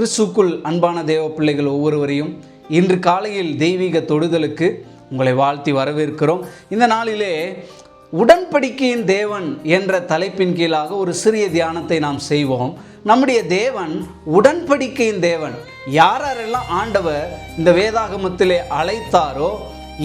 கிறிஸ்துக்குள் அன்பான தேவ பிள்ளைகள் ஒவ்வொருவரையும் இன்று காலையில் தெய்வீக தொடுதலுக்கு உங்களை வாழ்த்தி வரவேற்கிறோம். இந்த நாளிலே உடன்படிக்கையின் தேவன் என்ற தலைப்பின் கீழாக ஒரு சிறிய தியானத்தை நாம் செய்வோம். நம்முடைய தேவன் உடன்படிக்கையின் தேவன். யாரெல்லாம் ஆண்டவர் இந்த வேதாகமத்திலே அழைத்தாரோ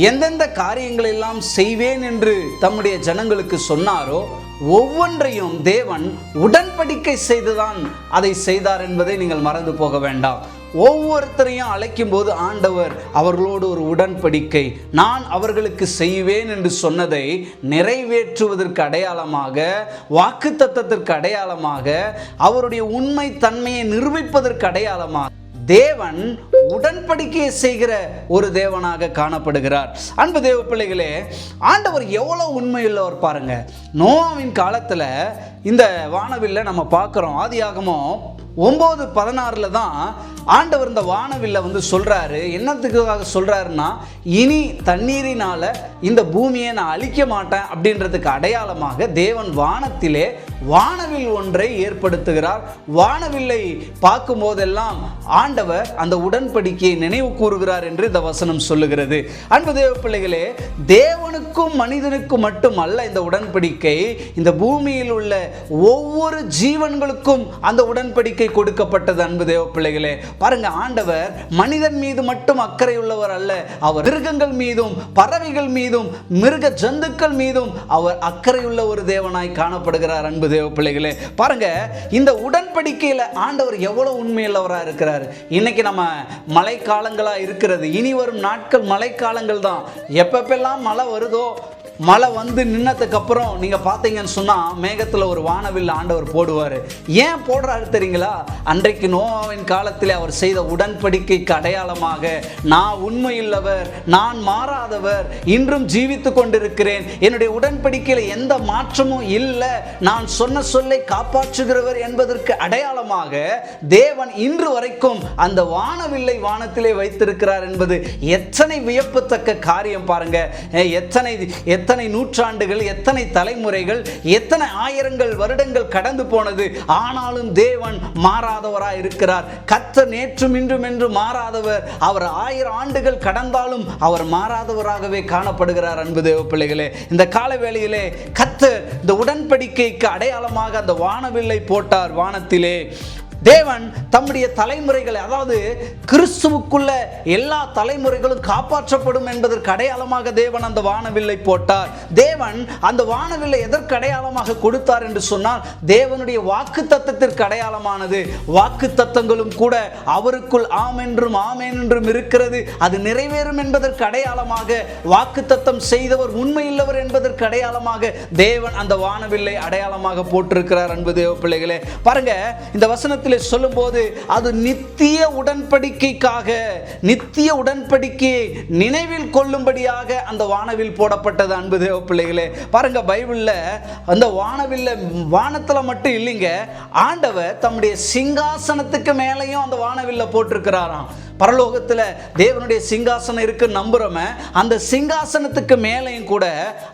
எந்தெந்த காரியங்களெல்லாம் செய்வேன் என்று தம்முடைய ஜனங்களுக்கு சொன்னாரோ ஒவ்வொன்றையும் தேவன் உடன்படிக்கை செய்துதான் அதை செய்தார் என்பதை நீங்கள் மறந்து போக வேண்டாம். ஒவ்வொருத்தரையும் அழைக்கும் போது ஆண்டவர் அவர்களோடு ஒரு உடன்படிக்கை நான் அவர்களுக்கு செய்வேன் என்று சொன்னதை நிறைவேற்றுவதற்கு அடையாளமாக வாக்கு தத்தத்திற்கு அடையாளமாக அவருடைய உண்மை தன்மையை நிரூபிப்பதற்கு அடையாளமாக தேவன் உடன்படிக்கையை செய்கிற ஒரு தேவனாக காணப்படுகிறார். அன்பு தேவ பிள்ளைகளே ஆண்டவர் எவ்வளோ உண்மையுள்ளவர் பாருங்க. நோவாவின் காலத்தில் இந்த வானவில்லை நம்ம பார்க்குறோம். ஆதியாகமோ ஒம்பது பதினாறில் தான் ஆண்டவர் இந்த வானவில்லை வந்து சொல்கிறாரு என்னத்துக்காக சொல்கிறாருன்னா இனி தண்ணீரினால் இந்த பூமியை நான் அழிக்க மாட்டேன் அப்படின்றதுக்கு அடையாளமாக தேவன் வானத்திலே வானவில் ஒன்றை ஏற்படுத்துகிறார். வானவில்லை பார்க்கும் போதெல்லாம் ஆண்டவர் அந்த உடன்படிக்கையை நினைவு கூறுகிறார் என்று இந்த வசனம் சொல்லுகிறது. அன்பு தேவ பிள்ளைகளே தேவனுக்கும் மனிதனுக்கும் மட்டும் அல்ல இந்த உடன்படிக்கை இந்த பூமியில் உள்ள ஒவ்வொரு ஜீவன்களுக்கும் அந்த உடன்படிக்கை கொடுக்கப்பட்டது அன்பு தேவ பிள்ளைகளே. பாருங்க ஆண்டவர் மனிதன் மீது மட்டும் அக்கறை உள்ளவர் அல்ல. அவர் மிருகங்கள் மீதும் பறவைகள் மீதும் மிருக ஜந்துக்கள் மீதும் அவர் அக்கறையுள்ள ஒரு தேவனாய் காணப்படுகிறார் அன்பு தேவ பிள்ளைகளே. பாருங்க இந்த உடன்படிக்கையில் ஆண்டவர் எவ்வளவு உண்மையுள்ளவராக இருக்கிறார். இன்னைக்கு நம்ம மழைக்காலங்களாக இருக்கிறது. இனி வரும் நாட்கள் மழைக்காலங்கள் தான். எப்பப்பெல்லாம் மழை வருதோ மழை வந்து நின்னதுக்கு அப்புறம் நீங்கள் பார்த்தீங்கன்னு சொன்னால் மேகத்தில் ஒரு வானவில் ஆண்டவர் போடுவார். ஏன் போடுறாரு தெரியுங்களா? அன்றைக்கு நோவாவின் காலத்தில் அவர் செய்த உடன்படிக்கைக்கு அடையாளமாக நான் உண்மையுள்ளவர் நான் மாறாதவர் இன்றும் ஜீவித்து கொண்டிருக்கிறேன். என்னுடைய உடன்படிக்கையில் எந்த மாற்றமும் இல்லை. நான் சொன்ன சொல்லை காப்பாற்றுகிறவர் என்பதற்கு அடையாளமாக தேவன் இன்று வரைக்கும் அந்த வானவில்லை வானத்திலே வைத்திருக்கிறார் என்பது எத்தனை வியப்பத்தக்க காரியம் பாருங்க. எத்தனை எத்தனை நூற்றாண்டுகள் எத்தனை தலைமுறைகள் எத்தனை ஆயிரங்கள் வருடங்கள் கடந்து போனது? ஆனாலும் தேவன் மாறாதவராய் இருக்கிறார். கத்த நேற்றும் இன்றும் என்று மாறாதவர். அவர் ஆயிரம் ஆண்டுகள் கடந்தாலும் அவர் மாறாதவராகவே காணப்படுகிறார் அன்பு தேவ பிள்ளைகளே இந்த கால வேளையிலே கத்த இந்த உடன்படிக்கைக்கு அடையாளமாக அந்த வானவில்லை போட்டார் வானத்திலே. தேவன் தம்முடைய தலைமுறைகளை அதாவது கிறிஸ்துவுக்குள்ள எல்லா தலைமுறைகளும் காப்பாற்றப்படும் என்பதற்கு அடையாளமாக தேவன் அந்த வானவில்லை போட்டார். தேவன் அந்த வானவில்லை எதற்கு அடையாளமாக கொடுத்தார் என்று சொன்னால் தேவனுடைய வாக்கு தத்தத்திற்கு அடையாளமானது. வாக்கு தத்தங்களும் கூட அவருக்குள் ஆம் என்றும் ஆமேன் என்றும் இருக்கிறது. அது நிறைவேறும் என்பதற்கு அடையாளமாக வாக்கு தத்தம் செய்தவர் உண்மையில்லவர் என்பதற்கு அடையாளமாக தேவன் அந்த வானவில்லை அடையாளமாக போட்டிருக்கிறார் அன்பு தேவ பிள்ளைகளே பாருங்க இந்த வசனத்தில் சொல்லும்போது அது நித்திய உடன்படிக்கைக்காக நித்திய உடன்படிக்கையை நினைவில் கொள்ளும்படியாக அந்த வானவில் போடப்பட்டது. அன்பு தேவ பிள்ளைகளே பாருங்க பைபிளில் அந்த வானவில்ல வானத்தில் மட்டும் இல்லைங்க ஆண்டவர் தம்முடைய சிங்காசனத்துக்கு மேலேயும் அந்த வானவில்ல போட்டிருக்கிறாராம். பரலோகத்தில் தேவனுடைய சிங்காசனம் இருக்கு நம்புறோமே. அந்த சிங்காசனத்துக்கு மேலேயும் கூட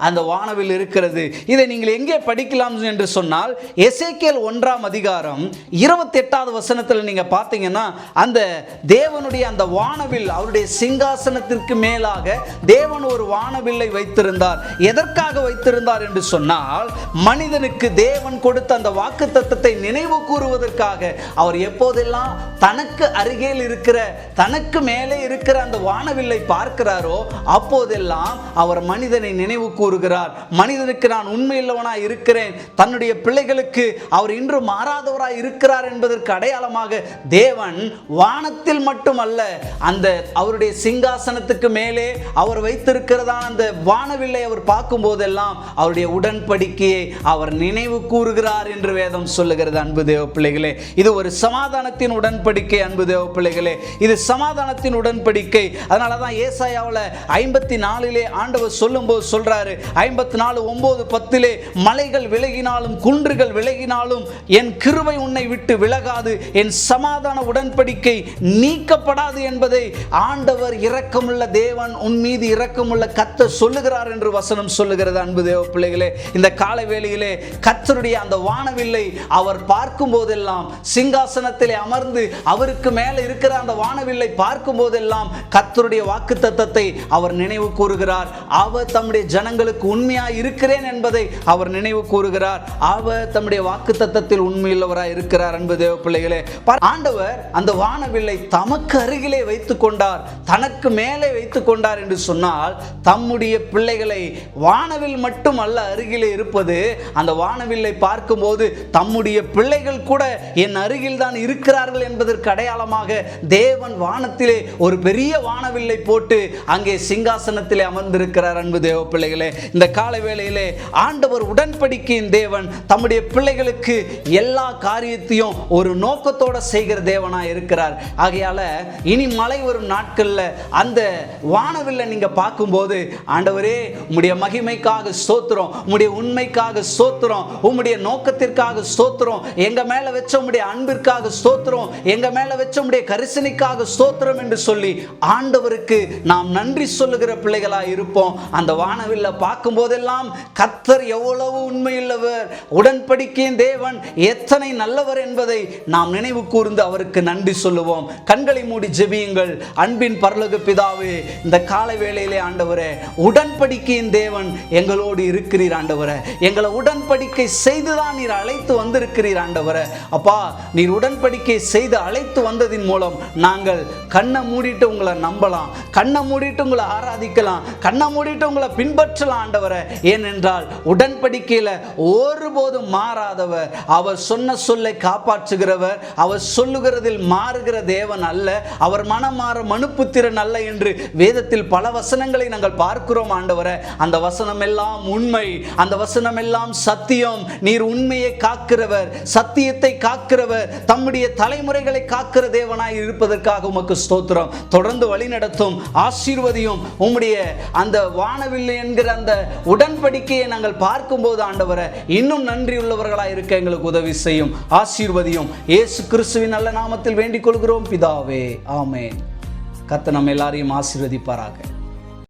அந்த வானவில் இருக்கிறது. இதை நீங்கள் எங்கே படிக்கலாம் என்று சொன்னால் எசேக்கியல் ஒன்றாம் அதிகாரம் இருபத்தி எட்டாவது வசனத்தில் நீங்கள் பார்த்தீங்கன்னா அந்த தேவனுடைய அந்த வானவில் அவருடைய சிங்காசனத்திற்கு மேலாக தேவன் ஒரு வானவில்லை வைத்திருந்தார். எதற்காக வைத்திருந்தார் என்று சொன்னால் மனிதனுக்கு தேவன் கொடுத்த அந்த வாக்கு தத்துவத்தை நினைவு கூறுவதற்காக. அவர் எப்போதெல்லாம் தனக்கு அருகில் இருக்கிற தனக்கு மேலே இருக்கிற அந்த வானவில்லை பார்க்கிறாரோ அப்போதெல்லாம் அவர் மனிதனை நினைவு கூறுகிறார். மனிதனுக்கு நான் உண்மையுள்ளவனாய் இருக்கிறேன். தன்னுடைய பிள்ளைகளுக்கு அவர் இன்று மாறாதவராய் இருக்கிறார் என்பதற்கு அடையாளமாக தேவன் வானத்தில் மட்டுமல்ல அந்த அவருடைய சிங்காசனத்துக்கு மேலே அவர் வைத்திருக்கிறதான அந்த வானவில்லை அவர் பார்க்கும் போதெல்லாம் அவருடைய உடன்படிக்கையை அவர் நினைவு கூறுகிறார் என்று வேதம் சொல்லுகிறது. அன்பு தேவ பிள்ளைகளே இது ஒரு சமாதானத்தின் உடன்படிக்கை. அன்பு தேவ பிள்ளைகளே இது சமாதானத்தின் உடன்படிக்கை. அதனால தான் ஏசாயாவில் ஐம்பத்தி நாலிலே ஆண்டவர் சொல்லும்போது சொல்றாரு ஐம்பத்தி நாலு ஒம்பது பத்திலே மலைகள் விலகினாலும் குன்றுகள் விலகினாலும் என் கிருவை உன்னை விட்டு விலகாது என் சமாதான உடன்படிக்கை நீக்கப்படாது என்பதை ஆண்டவர் இரக்கமுள்ள தேவன் உன் மீது இரக்கமுள்ள கத்த சொல்லுகிறார் என்று வசனம் சொல்லுகிறது. அன்பு தேவ பிள்ளைகளே இந்த கால வேளையிலே கத்தருடைய அந்த வானவில்லை அவர் பார்க்கும் போதெல்லாம் சிங்காசனத்திலே அமர்ந்து அவருக்கு மேலே இருக்கிற அந்த வானவில்லை பார்க்கும் போதெல்லாம் கத்தருடைய வாக்கு தத்தத்தை அவர் நினைவு கூறுகிறார். அவர் தம்முடைய ஜனங்களுக்கு உண்மையாக இருக்கிறேன் என்பதை அவர் நினைவு கூறுகிறார். அவர் தம்முடைய வாக்கு தத்தத்தில் உண்மையுள்ளவராக இருக்கிறார் அன்பு தேவ பிள்ளைகளே ஆண்டவர் அந்த வானவில்லை தமக்கு அருகிலே வைத்துக் கொண்டார். தனக்கு மேலே வைத்துக் கொண்டார் என்று சொன்னால் தம்முடைய பிள்ளைகளை வானவில் மட்டும் அல்ல அருகிலே இருப்பது அந்த வானவில்லை பார்க்கும்போது தம்முடைய பிள்ளைகள் கூட என் அருகில் தான் இருக்கிறார்கள் என்பதற்கு அடையாளமாக தேவன் வானத்திலே ஒரு பெரிய வானவில்லை போட்டு அங்கே சிங்காசனத்திலே அமர்ந்திருக்கிறார் அன்பு தேவ பிள்ளைகளே. இந்த கால வேளையிலே ஆண்டவர் உடன்படிக்கையின் தேவன் தம்முடைய பிள்ளைகளுக்கு எல்லா காரியத்தையும் ஒரு நோக்கத்தோட செய்கிற தேவனாக இருக்கிறார். ஆகையால் இனி மழை வரும் நாட்களில் அந்த வானவில்லை நீங்கள் பார்க்கும்போது ஆண்டவரே உம்முடைய மகிமைக்காக சோத்துறோம் உம்முடைய உண்மைக்காக சோத்துறோம் உம்முடைய நோக்கத்திற்காக சோத்துறோம் எங்கள் மேலே வச்ச உம்முடைய அன்பிற்காக சோத்துறோம் எங்கள் மேலே வச்ச உம்முடைய கரிசனைக்காக ஸ்தோத்திரம் என்று சொல்லி ஆண்டவருக்கு நாம் நன்றி சொல்லுகிற பிள்ளைகளாக இருப்போம். அந்த வானவில்ல பார்க்கும் போதெல்லாம் கத்தர் எவ்வளவு உண்மையுள்ளவர். உடன்படிக்கையின் தேவன் எத்தனை நல்லவர் என்பதை நாம் நினைவு கூர்ந்து அவருக்கு நன்றி சொல்லுவோம். கண்களை மூடி ஜெபியுங்கள். அன்பின் பரலகு பிதாவே இந்த காலை வேளையிலே ஆண்டவரே உடன்படிக்கையின் தேவன் எங்களோடு இருக்கிறீர் ஆண்டவரே. எங்களை உடன்படிக்கை செய்துதான் நீர் அழைத்து வந்திருக்கிறீர் ஆண்டவரே. அப்பா நீர் உடன்படிக்கை செய்து அழைத்து வந்ததின் மூலம் நாங்கள் கண்ணை மூடிட்டு உங்களை நம்பலாம் கண்ணை மூடிட்டு உங்களை ஆராதிக்கலாம் கண்ணை மூடிட்டு உங்களை பின்பற்றலாம் ஆண்டவரை. ஏனென்றால் உடன்படிக்கையில் ஒருபோதும் மாறாதவர் அவர் சொன்ன சொல்லை காப்பாற்றுகிறவர் அவர் சொல்லுகிறதில் மாறுகிற தேவன் அல்ல அவர் மனம் மாற மனுப்புத்திறன் அல்ல என்று வேதத்தில் பல வசனங்களை நாங்கள் பார்க்கிறோம் ஆண்டவரை. அந்த வசனம் எல்லாம் உண்மை அந்த வசனம் எல்லாம் சத்தியம். நீர் உண்மையை காக்கிறவர் சத்தியத்தை காக்கிறவர் தம்முடைய தலைமுறைகளை காக்கிற தேவனாய் இருப்பதற்காக உமக்கு ஸ்தோத்திரம். தொடர்ந்து வழி நடத்தும் ஆசீர்வதியும் உம்முடைய அந்த வானவில்லை என்கிற அந்த உடன்படிக்கையை நாங்கள் பார்க்கும்போது ஆண்டவரை இன்னும் நன்றி உள்ளவர்களாக இருக்க எங்களுக்கு உதவி செய்யும் ஆசீர்வதியும். இயேசு கிறிஸ்துவின் நல்ல நாமத்தில் வேண்டிக் கொள்கிறோம். பிதாவே ஆமே கத்த நம்ம எல்லாரையும் ஆசீர்வதிப்பாராக.